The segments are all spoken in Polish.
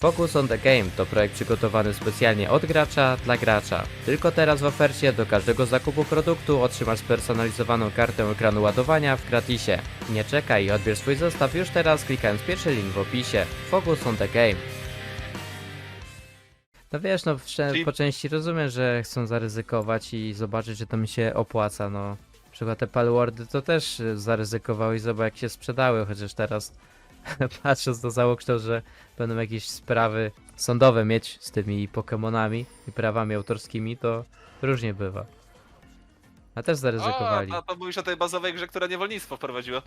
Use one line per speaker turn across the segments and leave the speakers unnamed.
Focus on the Game to projekt przygotowany specjalnie od gracza dla gracza. Tylko teraz w ofercie do każdego zakupu produktu otrzymasz spersonalizowaną kartę ekranu ładowania w gratisie. Nie czekaj i odbierz swój zestaw już teraz klikając pierwszy link w opisie. Focus on the Game. No wiesz, no w-
Czyli-
po części rozumiem, że chcą zaryzykować i zobaczyć, że to mi się opłaca, no. Na przykład te palwordy to też y, zaryzykowały i zobacz jak się sprzedały, chociaż teraz patrząc na całokształt, że będą jakieś sprawy sądowe mieć z tymi Pokemonami i prawami autorskimi, to różnie bywa. A też zaryzykowali.
O, a to mówisz o tej bazowej grze, która niewolnictwo wprowadziła.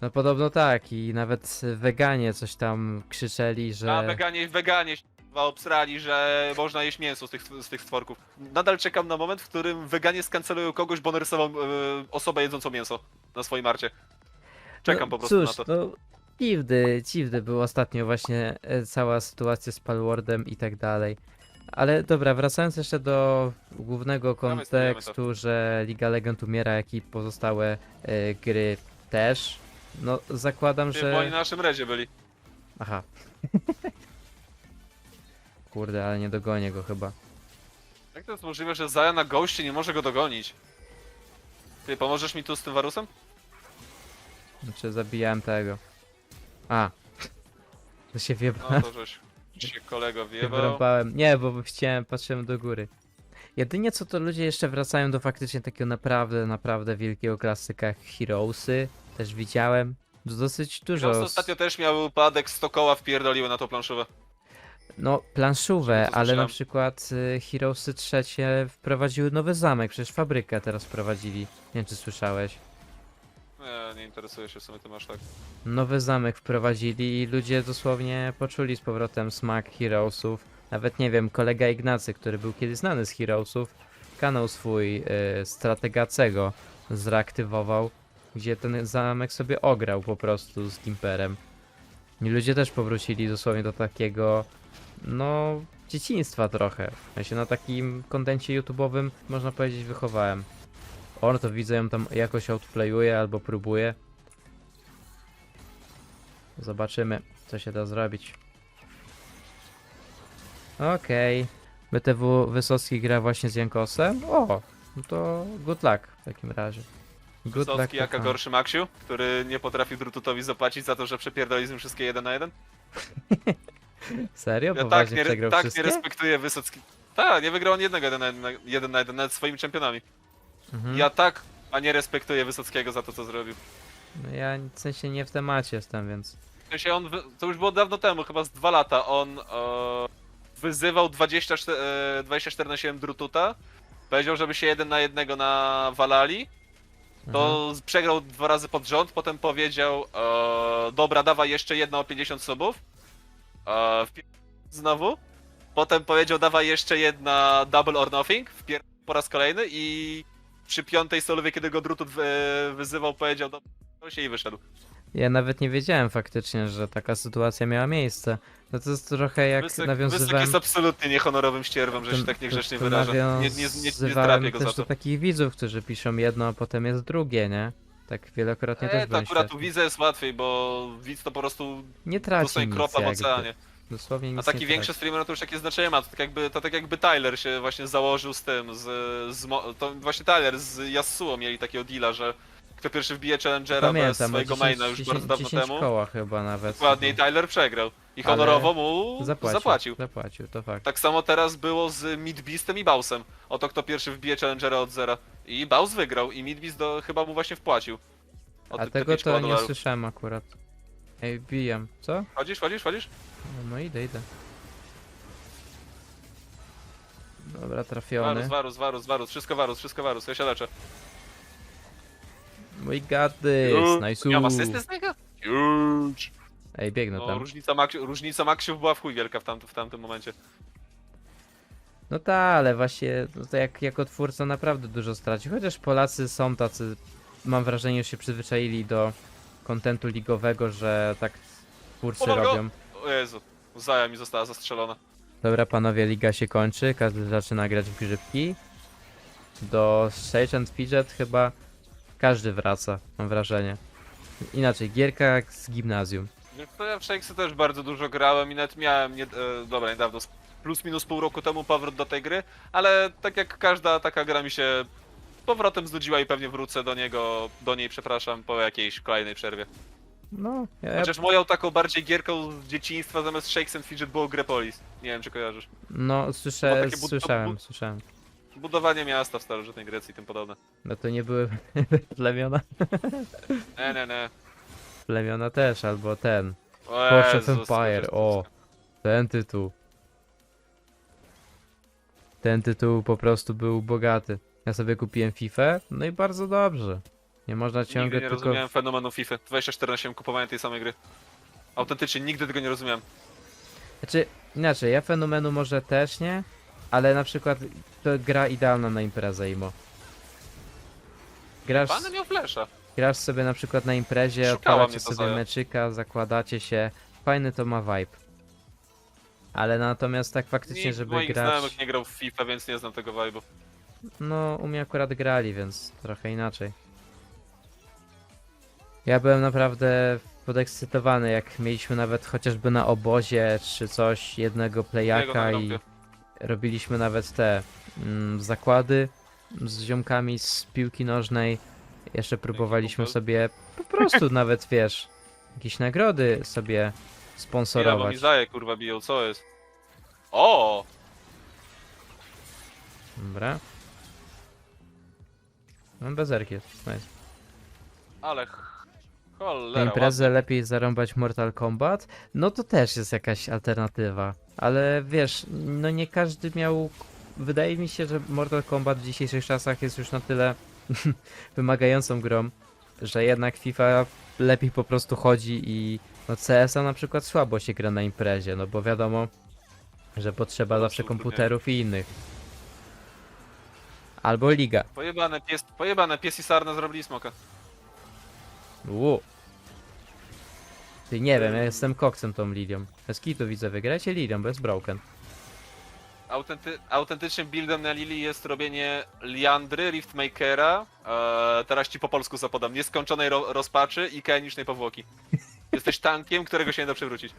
No podobno tak i nawet weganie coś tam krzyczeli, że...
A weganie, weganie chyba obsrali, że można jeść mięso z tych, z tych stworków. Nadal czekam na moment, w którym weganie skancelują kogoś, bo narysował e, osobę jedzącą mięso na swoim marcie. Czekam
no,
po prostu
cóż,
na to.
No, dziwny, dziwny był ostatnio właśnie e, cała sytuacja z Palwardem i tak dalej. Ale dobra, wracając jeszcze do głównego
Dawaj, spróbujemy
kontekstu, że Liga Legend umiera, jak i pozostałe e, gry też. No, zakładam,
Ty, Bo oni
że...
na naszym redzie byli.
Aha. Kurde, ale nie dogonię go chyba.
Jak to jest możliwe, że Zaja na goście nie może go dogonić? Ty, pomożesz mi tu z tym warusem?
Znaczy, zabijałem tego. A. To się
No
wjebałem.
to żeś się kolego
wyrąbałem. Nie, bo chciałem, patrzyłem do góry. Jedynie co to ludzie jeszcze wracają do faktycznie takiego naprawdę, naprawdę wielkiego klasyka jak Heroesy. Też widziałem. Dosyć dużo.
Heroes
s-
ostatnio też miał upadek, 100 koła wpierdoliły na to planszówę.
No, planszówę, ale na
słyszałem?
przykład y, Heroesy trzecie wprowadziły nowy zamek, przecież fabrykę teraz wprowadzili. Nie wiem czy słyszałeś.
Nie, nie interesuje się w sumie tym aż tak.
Nowy zamek wprowadzili i ludzie dosłownie poczuli z powrotem smak Heroesów. Nawet nie wiem, kolega Ignacy, który był kiedyś znany z Heroesów, kanał swój y, Strategacego zreaktywował, gdzie ten zamek sobie ograł po prostu z Gimperem. I ludzie też powrócili dosłownie do takiego, no, dzieciństwa trochę. Ja się na takim kontencie YouTube'owym, można powiedzieć, wychowałem. On to widzę, ją tam jakoś outplayuje albo próbuje. Zobaczymy, co się da zrobić. Okej. BTW Wysocki gra właśnie z Jankosem? O, no to good luck w takim razie. Good
Sowski jaka
Aha.
gorszy Maksiu, który nie potrafił Drututowi zapłacić za to, że przepierdoli z nim wszystkie jeden na jeden?
Serio?
Ja tak
Poważnie
nie,
przegrał
tak
wszystkie?
nie respektuję Wysocki. Tak, nie wygrał on jednego jeden na jeden, jeden na jeden, nawet swoimi czempionami.
Mhm.
Ja tak, a nie respektuję Wysockiego za to, co zrobił.
No ja w sensie nie w temacie jestem, więc...
W sensie on, wy- to już było dawno temu, chyba z dwa lata, on e, wyzywał 24, e, 24 na 7 Drututa, powiedział, żeby się jeden na jednego nawalali, to
Mhm.
z- przegrał dwa razy pod rząd, potem powiedział, e, dobra, dawaj jeszcze jedna o 50 subów, e, wpier- znowu, potem powiedział, dawaj jeszcze jedna double or nothing, wpier- po raz kolejny i przy piątej solowie, kiedy go Drutut wy- wyzywał, powiedział, dobra, się i wyszedł.
Ja nawet nie wiedziałem faktycznie, że taka sytuacja miała miejsce. No to jest trochę jak
Wysek
nawiązywałem...
jest absolutnie niehonorowym ścierwem, że się tak niegrzecznie
to
wyraża. Nie, nie, nie, nie
nawiązywałem
go
też
za to.
do takich widzów, którzy piszą jedno, a potem jest drugie, nie? Tak wielokrotnie też
E, to
byłem
akurat u
świadkiem.
widza jest łatwiej, bo widz to po prostu
Nie traci
dostaje
nic
kropa w
jakby.
oceanie.
Dosłownie nic
A taki
nie
większy streamer no to już jakie znaczenie ma, to tak jakby, to tak jakby Tyler się właśnie założył z tym, z, z mo- to właśnie Tyler z Yasuo mieli takiego deala, że kto pierwszy wbije Challengera bez
Pamiętam,
swojego
10,
maina już
10,
bardzo dawno
10
temu.
koła chyba nawet.
Dokładnie i Tyler przegrał. I
Ale
honorowo mu
zapłacił.
zapłacił.
Zapłacił, to fakt.
Tak samo teraz było z Midbeastem i Bausem. Oto kto pierwszy wbije Challengera od zera. I Baus wygrał i Midbeast do, chyba mu właśnie wpłacił. O
A
te- te
tego
pięć
to nie
dolarów.
słyszałem akurat. Ej, bijam. Co?
Chodzisz, chodzisz, chodzisz?
No, no idę, idę. Dobra,
Warus,
trafiony.
warus, warus, warus, wszystko warus, wszystko warus, ja się leczę.
Mój got this, nice.
Ja mam asystę z niego? Huge.
Ej, biegnę
No,
tam.
różnica, Maksiu, różnica Maksiów była w chuj wielka w, tamtym w tamtym momencie.
No tak, ale właśnie no to jak, jako twórca naprawdę dużo straci. Chociaż Polacy są tacy, mam wrażenie, już się przyzwyczaili do kontentu ligowego, że tak twórcy robią.
O Jezu, Zaja mi została zastrzelona.
Dobra panowie, liga się kończy, każdy zaczyna grać w grzybki. Do Stage and Fidget chyba każdy wraca, mam wrażenie. Inaczej, gierka jak z gimnazjum.
Ja w Shakesy też bardzo dużo grałem i nawet miałem, nie, e, dobra, niedawno, plus minus pół roku temu powrót do tej gry, ale tak jak każda taka gra mi się powrotem znudziła i pewnie wrócę do niego, do niej, przepraszam, po jakiejś kolejnej przerwie.
No, ja, ja,
Chociaż moją taką bardziej gierką z dzieciństwa zamiast Shakes and Fidget było Grepolis. Nie wiem, czy kojarzysz.
no
Bo
słyszę,
takie bud-
słyszałem,
bud-
słyszałem.
Budowanie miasta w starożytnej Grecji i tym podobne.
No to nie były plemiona?
Nie, nie, nie.
Plemiona też, albo ten.
O Jezus,
Empire, o. Ten tytuł. Ten tytuł po prostu był bogaty. Ja sobie kupiłem FIFA, no i bardzo dobrze. Nie można ciągle
Nigdy nie
tylko...
rozumiałem fenomenu FIFA. 24 na 7 kupowania tej samej gry. Autentycznie nigdy tego nie rozumiałem.
Znaczy, inaczej, ja fenomenu może też nie, ale na przykład to gra idealna na imprezę imo. Grasz,
Pan miał flesza.
grasz sobie na przykład na imprezie,
Szukała
odpalacie
mnie to
sobie
Zoja.
meczyka, zakładacie się, fajny to ma vibe. Ale natomiast tak faktycznie,
Nikt z
żeby
moich
grać...
znajomych nie grał w FIFA, więc nie znam tego vibe'u.
No, u mnie akurat grali, więc trochę inaczej. Ja byłem naprawdę podekscytowany, jak mieliśmy nawet chociażby na obozie czy coś jednego playaka i robiliśmy nawet te mm, zakłady z ziomkami z piłki nożnej. Jeszcze próbowaliśmy sobie po prostu nawet, wiesz, jakieś nagrody sobie
Chwila, bo
sponsorować.
mi zaje kurwa biją, co jest? O!
Dobra. No bezerki jest, nice.
Ale ch...
Na
cholera,
imprezę lepiej zarąbać Mortal Kombat, no to też jest jakaś alternatywa. Ale wiesz, no nie każdy miał. Wydaje mi się, że Mortal Kombat w dzisiejszych czasach jest już na tyle wymagającą grą, że jednak FIFA lepiej po prostu chodzi i no CS-a na przykład słabo się gra na imprezie, no bo wiadomo, że potrzeba zawsze komputerów i innych. Albo liga.
Pojebane pies, pojebane pies i sarna zrobili smoka.
Uu. Ty nie wiem, ja jestem koksem tą Lilią. Bez kitu widzę, wygrajcie Lilią, jest broken.
Autenty, autentycznym buildem na Lili jest robienie Liandry, Riftmakera, e, teraz ci po polsku zapodam, nieskończonej ro, rozpaczy i kaenicznej powłoki. Jesteś tankiem, którego się nie da przewrócić.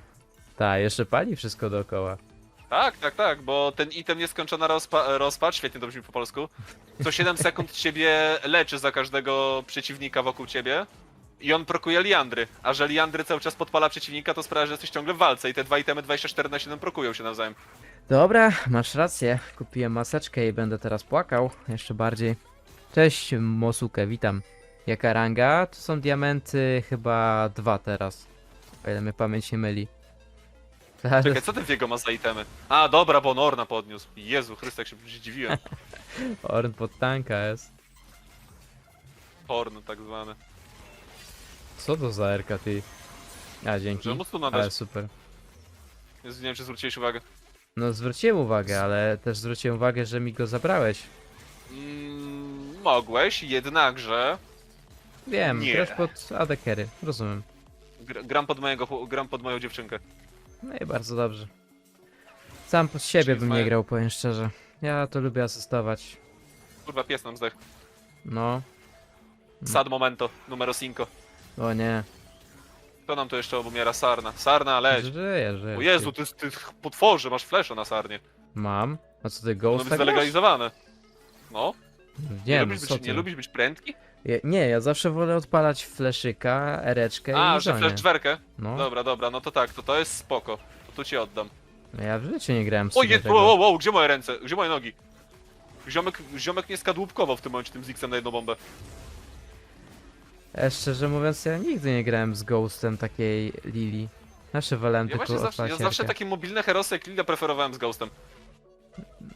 Ta, jeszcze pali wszystko dookoła.
Tak, tak, tak, bo ten item nieskończona rozpa rozpacz, świetnie to brzmi po polsku, co 7 sekund ciebie leczy za każdego przeciwnika wokół ciebie i on prokuje liandry, a że liandry cały czas podpala przeciwnika, to sprawia, że jesteś ciągle w walce i te dwa itemy 24 na 7 prokują się nawzajem.
Dobra, masz rację. Kupiłem maseczkę i będę teraz płakał. Jeszcze bardziej. Cześć, Mosuke, witam. Jaka ranga? To są diamenty chyba dwa teraz. O ile mnie pamięć nie myli. Tak,
Czekaj, co ten Viego ma za itemy? A, dobra, bo on Orna podniósł. Jezu Chryste, jak się zdziwiłem.
Orn pod tanka jest.
Horn tak zwany.
Co to za RK ty? A, dzięki.
Że tu
Ale super.
Jezu, nie wiem, czy zwróciłeś uwagę.
No zwróciłem uwagę, ale też zwróciłem uwagę, że mi go zabrałeś.
Mm, mogłeś, jednakże
Wiem,
Nie.
grasz pod adekery, rozumiem.
gr gram pod mojego, chłop- gram pod moją dziewczynkę.
No i bardzo dobrze. Sam pod siebie
Czyli
bym nie grał, powiem szczerze. Ja to lubię asystować.
Kurwa, pies nam zdech.
No,
Sad momento, numero 5.
o nie.
Kto nam tu jeszcze obumiera? Sarna. Sarna, leć.
Żyję, żyję.
O Jezu, ty, ty potworze, masz flesze na sarnie.
Mam? A co ty,
Ono być
Ghosta grasz?
zalegalizowane. No, nie,
Nie, no
lubisz
co
być,
ty?
nie lubisz być prędki?
Nie, ja zawsze wolę odpalać fleszyka, ereczkę
A,
i
że
zonie.
flash dwerkę?
No,
Dobra, dobra, no to tak, to to jest spoko. To tu ci oddam.
no ja w życiu nie grałem
O
sumie
Jezu,
tego.
wow, wow, gdzie moje ręce? Gdzie moje nogi? Ziomek, ziomek nie skadłubkował w tym momencie tym Zixem na jedną bombę.
Ja szczerze mówiąc, ja nigdy nie grałem z Ghostem takiej Lili. Zawsze wolałem
Ja
tylko
właśnie zawsze, ja
odpalać
zawsze
erkę.
takie mobilne herosy jak Lila preferowałem z Ghostem.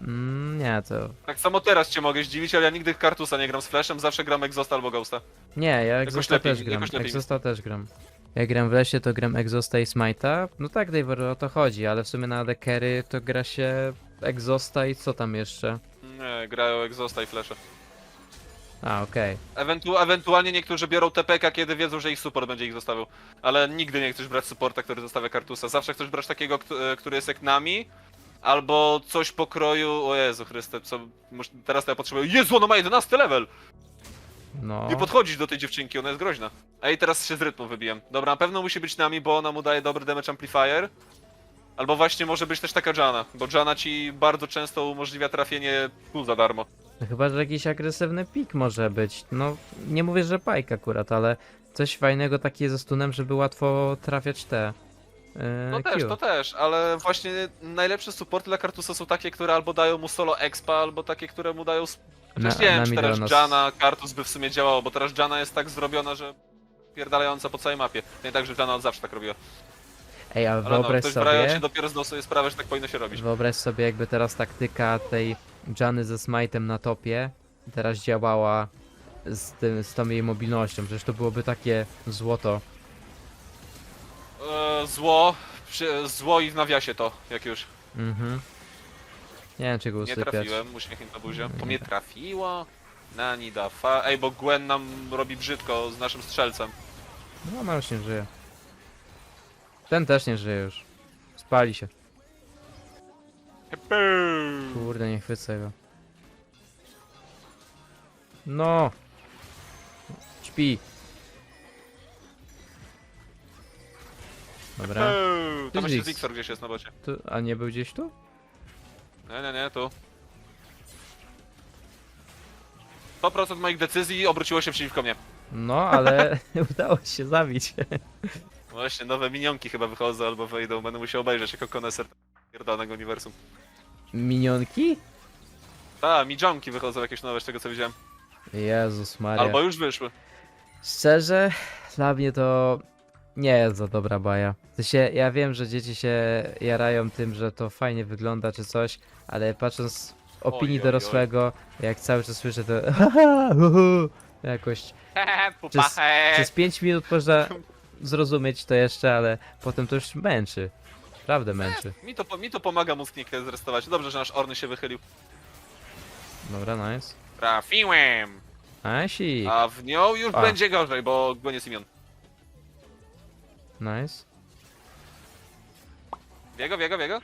Mm, nie, to...
Tak samo teraz cię mogę zdziwić, ale ja nigdy Kartusa nie gram z Flashem, zawsze gram Exhausta albo Ghosta.
Nie, ja Exhausta
lepiej-
też gram.
jakoś lepiej
Exhausta też gram. Jak gram w lesie, to gram Exhausta i Smite'a. No tak, Dave, o to chodzi, ale w sumie na adekery to gra się Exhausta i co tam jeszcze?
Nie, grają Exhausta i Flasha.
A, okej.
Ewentu ewentualnie niektórzy biorą TPK, kiedy wiedzą, że ich support będzie ich zostawił. Ale nigdy nie chcesz brać supporta, który zostawia Kartusa. Zawsze chcesz brać takiego, e, który jest jak nami. Albo coś pokroju. O Jezu Chryste, co. Teraz to ja potrzebuję. Jezu, ono ma 11 level!
No.
Nie podchodzić do tej dziewczynki, ona jest groźna. Ej, teraz się z rytmu wybiłem. Dobra, na pewno musi być nami, bo ona mu daje dobry damage amplifier. Albo właśnie może być też taka Jana, bo Jana ci bardzo często umożliwia trafienie pół za darmo.
No chyba, że jakiś agresywny pik może być. No, nie mówię, że pajk akurat, ale coś fajnego takie ze stunem, żeby łatwo trafiać te. Yy,
No też, to też, ale właśnie najlepsze supporty dla Kartusa są takie, które albo dają mu solo expa, albo takie, które mu dają... Chociaż nie wiem, czy teraz Jana, Kartus by w sumie działało, bo teraz Jana jest tak zrobiona, że pierdalająca po całej mapie. Nie tak, że Jana od zawsze tak robiła.
Ej, a
Ale no,
wyobraź
ktoś w się
sobie,
dopiero sobie sprawę, że tak powinno się robić.
wyobraź sobie jakby teraz taktyka tej Jany ze smite'em na topie teraz działała z, tym, z tą jej mobilnością, przecież to byłoby takie złoto.
Zło, przy, zło i w nawiasie to, jak już.
Mhm. Nie wiem, czy go
Nie
usypiać.
trafiłem, uśmiechnięta na buzię. To
Nie
mnie trafiło? Nani da fa... Ej, bo Gwen nam robi brzydko z naszym strzelcem.
No, już nie żyje. Ten też nie żyje już. Spali się. Kurde, nie chwycę go. No! Śpi. Dobra.
Eee, Tam jeszcze
Ziggs.
Ziggsor gdzieś jest na bocie.
Tu, a nie był gdzieś tu?
Nie, nie, nie, tu. 100% moich decyzji obróciło się przeciwko mnie.
No, ale udało się zabić.
Właśnie, nowe minionki chyba wychodzą albo wejdą. Będę musiał obejrzeć jako koneser pierdolnego uniwersum.
Minionki?
Ta, midżonki wychodzą jakieś nowe z tego co widziałem.
Jezus Maria.
Albo już wyszły.
Szczerze, dla mnie to nie jest za dobra baja. W sensie, ja wiem, że dzieci się jarają tym, że to fajnie wygląda czy coś, ale patrząc z opinii
Oj, oj,
dorosłego, jak cały czas słyszę to jakoś
Pupa,
przez 5 minut można zrozumieć to jeszcze, ale potem to już męczy. Naprawdę męczy.
Mi to, po- mi to pomaga mózg nie zrestować. Dobrze, że nasz Orny się wychylił.
Dobra, nice.
Trafiłem!
Nice,
A w nią już
A.
będzie gorzej, bo Gwen jest imion.
Nice.
Biego, biego, biego?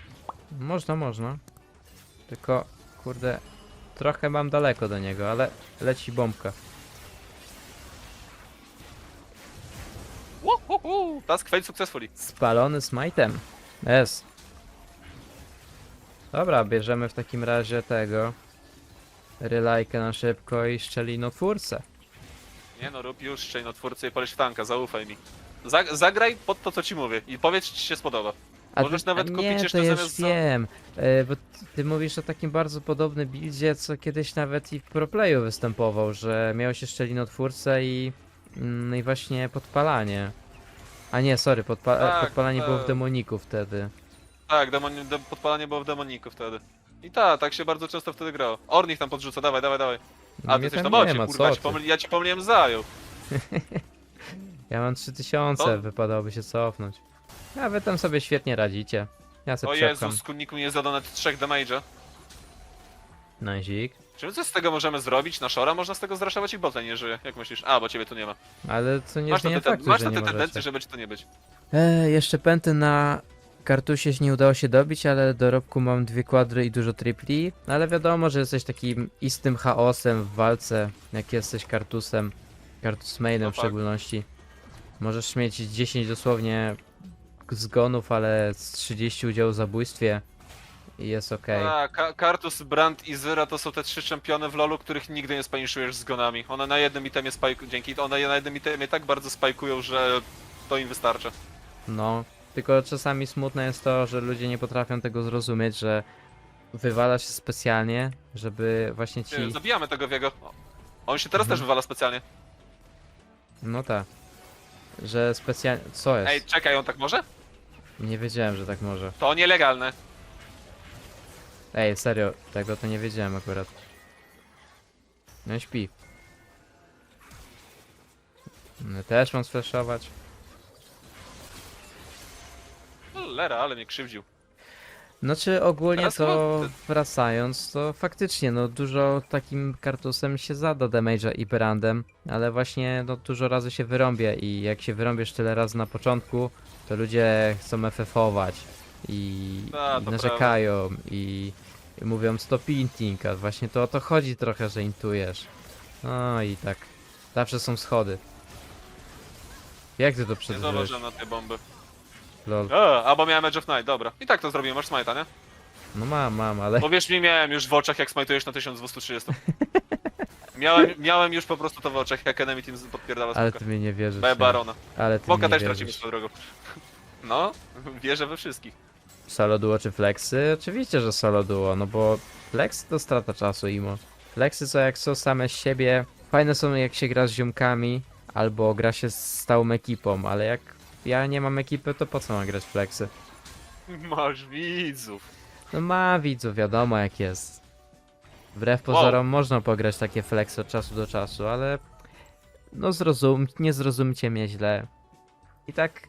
Można, można. Tylko, kurde, trochę mam daleko do niego, ale leci bombka.
Uhuhu. Task failed successfully.
Spalony smite'em. Jest. Dobra, bierzemy w takim razie tego. Rylajkę na szybko i szczelinotwórcę.
Nie no, rób już szczejnotwórcę i poleć w tanka, zaufaj mi. Zag zagraj pod to, co ci mówię i powiedz, czy ci się spodoba. Możesz nawet
a
kupić
nie,
jeszcze
to już
zamiast za-
wiem, e, bo ty- ty mówisz o takim bardzo podobnym buildzie, co kiedyś nawet i w proplayu występował, że miałeś jeszcze linotwórcę i, mm, i właśnie podpalanie. A nie, sorry, podpa
Tak,
podpalanie było w
tak.
demoniku wtedy.
Tak, de podpalanie było w demoniku wtedy. I tak, tak się bardzo często wtedy grało. Ornich tam podrzuca, dawaj, dawaj, dawaj.
No
A ty
mnie
jesteś
tam
na bocie,
ma,
kurwa, ci,
ty?
pomyli ja ci pomyliłem zajął.
Ja mam 3000,
To-
wypadałoby się cofnąć. A wy tam sobie świetnie radzicie. Ja
O
sobie przepcham.
Jezus, składniku nie zada nawet 3 damage'a.
Nizik.
Czy my coś z tego możemy zrobić? Na Shora można z tego zraszować i bota nie żyje. Jak myślisz? A, bo ciebie tu nie ma.
Ale to nie
masz na
zmienia
te,
faktu,
masz
że
na
nie
te
możecie.
tendencje, żeby ci to nie być.
E, jeszcze pęty na kartusie się nie udało się dobić, ale dorobku mam dwie kwadry i dużo tripli. Ale wiadomo, że jesteś takim istym chaosem w walce, jak jesteś kartusem. Kartus mainem
No
w
tak.
szczególności. Możesz mieć 10 dosłownie zgonów, ale z 30 udziału w zabójstwie. I jest okej.
A, Ka Kartus, Brand i Zyra to są te trzy czempiony w LoLu, których nigdy nie spaniszujesz z gonami. One na jednym itemie spajkują, dzięki one na jednym itemie tak bardzo spajkują, że to im wystarcza.
No, tylko czasami smutne jest to, że ludzie nie potrafią tego zrozumieć, że wywala się specjalnie, żeby właśnie ci...
Ty, Zabijamy tego Wiego. On się teraz
Mhm.
też wywala specjalnie.
No tak. Że specjalnie... Co jest?
Ej, czekaj, on tak może?
Nie wiedziałem, że tak może.
To nielegalne.
Ej, serio, tego to nie wiedziałem akurat. No i śpi. No, też mam sflashować.
Lera, ale mnie krzywdził.
Znaczy ogólnie
Teraz
to
chyba-
wracając, to faktycznie no dużo takim kartusem się zada damage'a i brandem, ale właśnie no dużo razy się wyrąbie i jak się wyrąbiesz tyle razy na początku, to ludzie chcą FF-ować i,
A,
i
to
narzekają i, i mówią stop inting, a właśnie to o to chodzi trochę, że intujesz. No i tak Zawsze są schody. Jak ty to
Nie
przeżyłeś?
zauważyłem na tej bomby.
Lol.
E, albo miałem Edge of Night, dobra. I tak to zrobiłem, masz smite'a, nie?
No mam, mam, ale...
Bo wiesz mi, miałem już w oczach, jak smajtujesz na 1230. Miałem, miałem już po prostu to w oczach, jak enemy team podpierdala
Ale
smoka.
ty mnie nie wierzysz.
B
nie.
Barona.
Ale ty
Smoka
mi nie
też tracimy
wierzysz.
swoją drogą. No, wierzę we wszystkich.
Solo duo czy flexy? Oczywiście, że solo duo, no bo flexy to strata czasu imo. Flexy są jak są same z siebie. Fajne są jak się gra z ziomkami, albo gra się z stałą ekipą, ale jak ja nie mam ekipy, to po co mam grać flexy?
Masz widzów.
No ma widzów, wiadomo jak jest. Wbrew pozorom można pograć takie flexy od czasu do czasu, ale no zrozum, nie zrozumcie mnie źle. I tak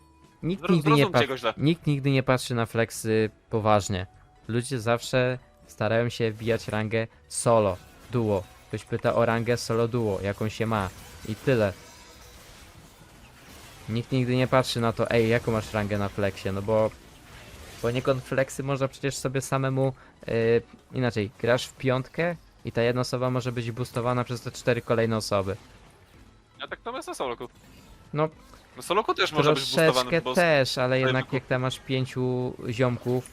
nikt
Zro-
nigdy nie
Zrozumcie
patrzy.
go źle.
Nikt nigdy nie patrzy na flexy poważnie. Ludzie zawsze starają się wbijać rangę solo, duo. Ktoś pyta o rangę solo duo, jaką się ma. I tyle. Nikt nigdy nie patrzy na to, ej, jaką masz rangę na flexie, no bo poniekąd flexy można przecież sobie samemu, yy, inaczej, grasz w piątkę i ta jedna osoba może być boostowana przez te cztery kolejne osoby.
Ja tak to jest na soloku.
No,
Na soloku też może być boostowany,
Troszeczkę
bo
też, ale jednak jak tam masz pięciu ziomków,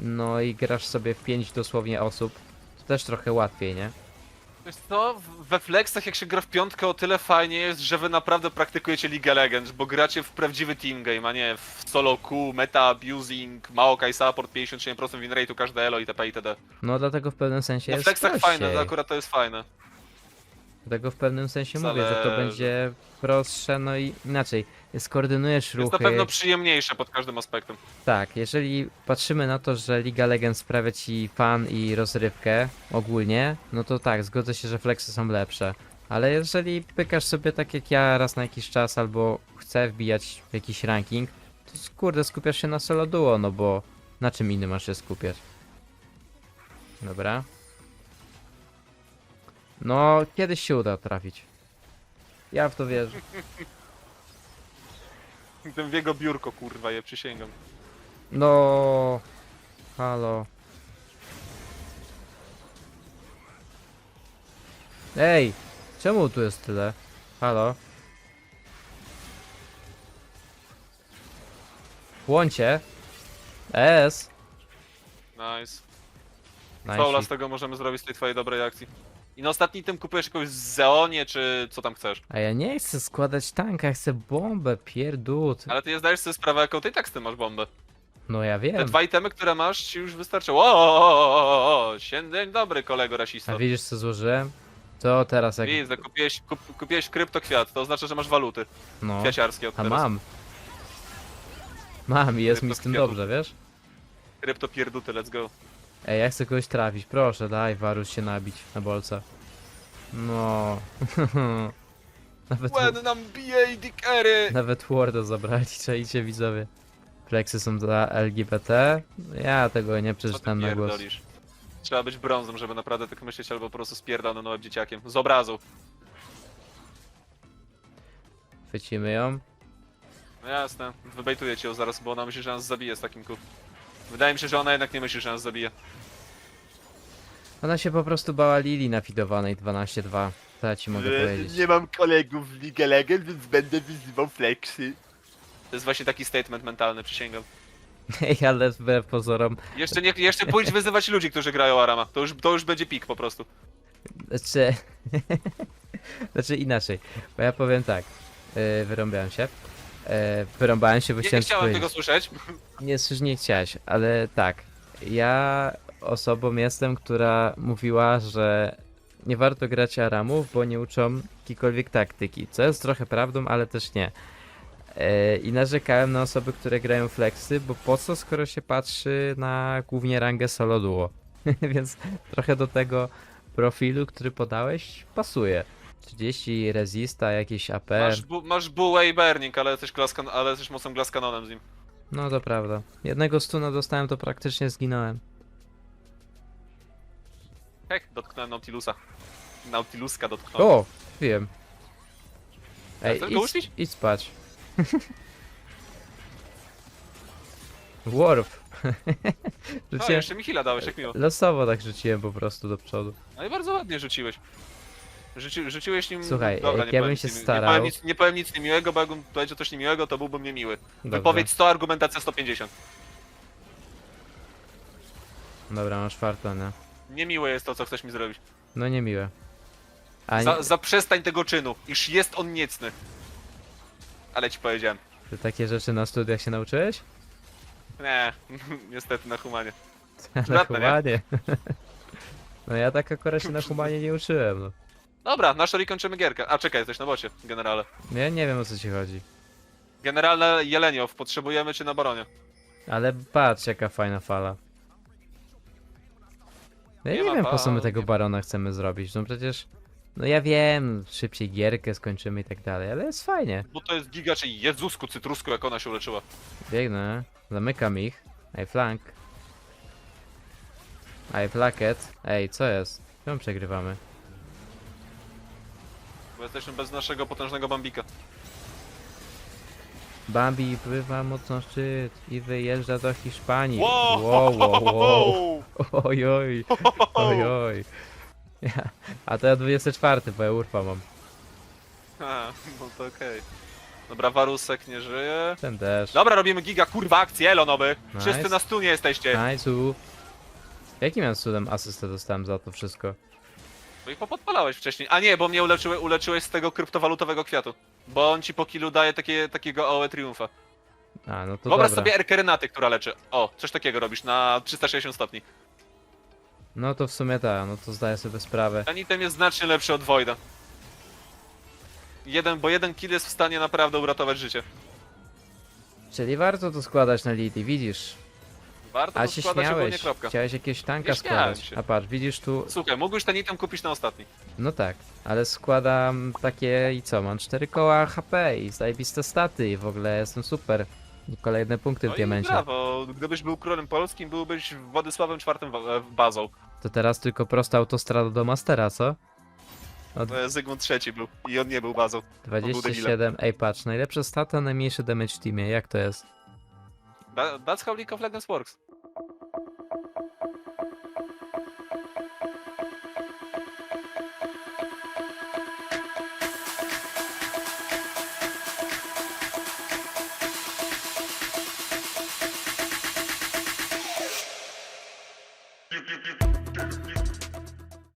no i grasz sobie w pięć dosłownie osób, to też trochę łatwiej, nie?
Wiesz co, we flexach jak się gra w piątkę o tyle fajnie jest, że wy naprawdę praktykujecie League Legends, bo gracie w prawdziwy team game, a nie w solo Q, meta abusing, Maokai support, 57% win rate'u każde elo itp. itd.
No dlatego w pewnym sensie
Na
jest
flexach
prościej.
fajne, akurat to jest fajne.
Dlatego w pewnym sensie mówię, że to będzie prostsze, no i inaczej, skoordynujesz
Jest
ruchy.
na pewno przyjemniejsze pod każdym aspektem.
Tak, jeżeli patrzymy na to, że Liga Legends sprawia ci fan i rozrywkę ogólnie, no to tak, zgodzę się, że flexy są lepsze. Ale jeżeli pykasz sobie tak jak ja raz na jakiś czas, albo chcę wbijać w jakiś ranking, to kurde skupiasz się na solo duo, no bo na czym innym masz się skupiać? Dobra. No, kiedyś się uda trafić. Ja w to wierzę.
Ten w jego biurko, kurwa, je przysięgam.
No, halo. Ej, czemu tu jest tyle? Halo. Łącie. S.
Nice. Faula z
Nice.
tego możemy zrobić z tej twojej dobrej akcji. I na ostatni tym kupujesz jakąś Zeonię, czy co tam chcesz.
A ja nie chcę składać tanka, chcę bombę, pierdut.
Ale ty nie zdajesz sobie sprawę, jaką ty i tak z tym masz bombę.
No ja
Te
wiem.
dwa itemy, które masz, ci już wystarczą. O, o, o, o, o, Dzień dobry, kolego
A
rasisto.
widzisz co złożyłem? To teraz jak...
Widzę, kupiłeś, kup, kupiłeś kryptokwiat, to oznacza, że masz waluty
No.
kwiaciarskie od
A
teraz.
mam. Mam i jest mi z tym
Kryptokwiatów.
dobrze, wiesz?
Kryptopierduty, let's go.
Ej, ja chcę kogoś trafić, proszę, daj Warus się nabić na bolca. No. nawet,
Łen nam bije i dickery!
nawet Warda zabrali, czajcie widzowie. Flexy są dla LGBT? Ja tego nie
Co ty
przeczytam na głos.
pierdolisz? Trzeba być brązem, żeby naprawdę tak myśleć, albo po prostu spierdolony nołem dzieciakiem. Z obrazu.
Chwycimy ją.
No jasne, wybejtuję cię ją zaraz, bo ona myśli, że nas zabije z takim ku. Wydaje mi się, że ona jednak nie myśli, że nas zabije.
Ona się po prostu bała Lili nafidowanej 12-2. To ja ci mogę powiedzieć.
mam kolegów w League Legends, więc będę wyzywał flexy. To jest właśnie taki statement mentalny, przysięgam.
Ej, ale wbrew pozorom.
Jeszcze, nie, jeszcze pójdź wyzywać ludzi, którzy grają Arama. To już, to już będzie pik po prostu.
Znaczy. znaczy inaczej. Bo ja powiem tak. Yy, wyrąbałem się. Yy, wyrąbałem się, bo
Nie, nie
chciałem ci
chciałem
powiedzieć.
tego słyszeć.
Nie, już nie chciałeś, ale tak. Ja osobą jestem, która mówiła, że nie warto grać Aramów, bo nie uczą jakiejkolwiek taktyki. Co jest trochę prawdą, ale też nie. E, I narzekałem na osoby, które grają flexy, bo po co, skoro się patrzy na głównie rangę solo duo. Więc trochę do tego profilu, który podałeś, pasuje. 30 resista, jakieś AP.
Masz, bu, masz bułę i burning, ale jesteś, glass can- ale jesteś mocną glass z nim.
No to prawda. Jednego stuna dostałem, to praktycznie zginąłem.
Hek, dotknąłem Nautilusa. Nautiluska dotknąłem.
O, wiem. Ej,
go
idź, idź spać. Warp.
O,
Rzuciłem,
jeszcze mi heala dałeś, jak miło.
losowo tak rzuciłem po prostu do przodu.
No i bardzo ładnie rzuciłeś. Rzuci, rzuciłeś nim...
Słuchaj,
Dobra,
jak
nie
ja
powiem
bym
nic
się
niemi-
starał-
Nie powiem, nic, nie powiem nic niemiłego, bo jakbym powiedział coś niemiłego, to byłbym niemiły.
Dobrze.
Wypowiedź 100, argumentacja 150.
Dobra, masz farta, nie?
Niemiłe jest to, co chcesz mi zrobić.
No niemiłe. A nie,
Za, zaprzestań tego czynu, iż jest on niecny. Ale ci powiedziałem.
ty takie rzeczy na studiach się nauczyłeś?
Nie, niestety na humanie.
Na
Żadne, nie?
humanie. No ja tak akurat się na humanie nie uczyłem, no.
Dobra, na szori kończymy gierkę. A czekaj, jesteś na bocie, generale.
Ja nie wiem o co ci chodzi.
Generalne Jeleniow, potrzebujemy czy na baronie?
Ale patrz jaka fajna fala. No ja
Nie
nie,
ma
wiem po co my tego
nie-
barona chcemy zrobić. No przecież. No ja wiem, szybciej gierkę skończymy i tak dalej, ale jest fajnie.
Bo to jest giga, czyli Jezusku, cytrusku, jak ona się uleczyła.
Biegnę, zamykam ich. Ej, flank. Ej, plaket. Ej, co jest? Czemu przegrywamy?
Bo jesteśmy bez naszego potężnego bambika.
Bambi pływa mocno szczyt i wyjeżdża do Hiszpanii.
Wow!
wow, wow. wow. Oj, oj, oj, oj. Ja, a to ja 24, bo ja urfa mam.
A, no to okej. Dobra, Warusek nie żyje.
Ten też.
Dobra, robimy giga, kurwa, akcję, Elonoby.
Nice.
Wszyscy na stunie jesteście.
Nice'u. Jakim ja cudem asystę dostałem za to wszystko?
Bo ich popodpalałeś wcześniej. A nie, bo mnie uleczyły, uleczyłeś z tego kryptowalutowego kwiatu. Bo on ci po kilu daje takie, takiego AOE triumfa.
A, no to
Wyobraź
dobra.
sobie Erkerynaty, która leczy. O, coś takiego robisz na 360 stopni.
No to w sumie tak, no to zdaję sobie sprawę.
Ten item jest znacznie lepszy od Voida. Jeden, bo jeden kill jest w stanie naprawdę uratować życie.
Czyli warto to składać na Lili, widzisz?
Warto
A
to
się
składać ogólnie
śmiałeś.
kropka.
Chciałeś jakiegoś tanka
Nie śmiałem
składać.
się.
A patrz, widzisz tu.
Słuchaj, mógłbyś ten item kupić na ostatni.
No tak, ale składam takie i co? Mam 4 koła HP i zajebiste staty i w ogóle jestem super. I kolejne punkty
No
w
i
diamencie.
brawo, gdybyś był królem polskim, byłbyś Władysławem IV wa- w bazą.
To teraz tylko prosta autostrada do Mastera, co? Od
To Zygmunt III był i on nie był bazą. był
27. Ej, patrz, najlepsze staty, a najmniejszy damage w teamie. Jak to jest?
That, that's how League of Legends works.